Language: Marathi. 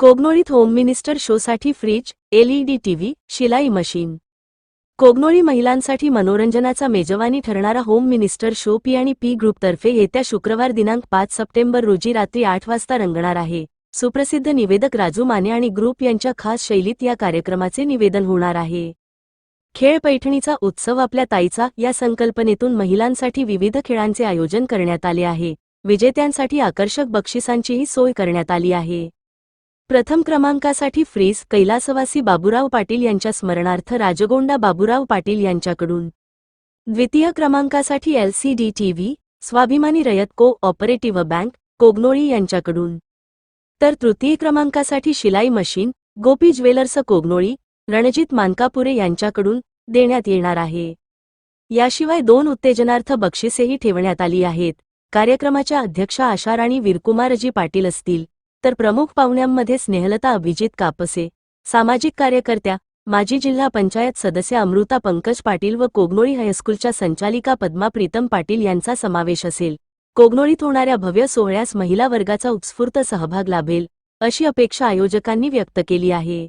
कोगनोळीत होम मिनिस्टर शोसाठी फ्रीज एलईडी टीव्ही शिलाई मशीन. कोगनोळी महिलांसाठी मनोरंजनाचा मेजवानी ठरणारा होम मिनिस्टर शो पी आणि पी ग्रुपतर्फे येत्या शुक्रवार दिनांक पाच सप्टेंबर रोजी रात्री आठ वाजता रंगणार आहे. सुप्रसिद्ध निवेदक राजू माने आणि ग्रुप यांच्या खास शैलीत या कार्यक्रमाचे निवेदन होणार आहे. खेळ पैठणीचा उत्सव आपल्या ताईचा या संकल्पनेतून महिलांसाठी विविध खेळांचे आयोजन करण्यात आले आहे. विजेत्यांसाठी आकर्षक बक्षिसांचीही सोय करण्यात आली आहे. प्रथम क्रमांकासाठी फ्रीज कैलासवासी बाबुराव पाटील यांच्या स्मरणार्थ राजगोंडा बाबूराव पाटील यांच्याकडून. द्वितीय क्रमांकासाठी एलसीडी टीव्ही स्वाभिमानी रयत को ऑपरेटिव्ह बँक कोगनोळी यांच्याकडून. तर तृतीय क्रमांकासाठी शिलाई मशीन गोपी ज्वेलर्स कोगनोळी रणजित मानकापुरे यांच्याकडून देण्यात येणार आहे. याशिवाय दोन उत्तेजनार्थ बक्षिसेही ठेवण्यात आली आहेत. कार्यक्रमाच्या अध्यक्षा आशाराणी वीरकुमारजी पाटील असतील. तर प्रमुख पाहुण्यांमध्ये स्नेहलता अभिजित कापसे सामाजिक कार्यकर्त्या माजी जिल्हा पंचायत सदस्य अमृता पंकज पाटील व कोगनोळी हायस्कूलच्या संचालिका पद्मा प्रीतम पाटील यांचा समावेश असेल. कोगनोळीत होणाऱ्या भव्य सोहळ्यास महिला वर्गाचा उत्स्फूर्त सहभाग लाभेल अशी अपेक्षा आयोजकांनी व्यक्त केली आहे.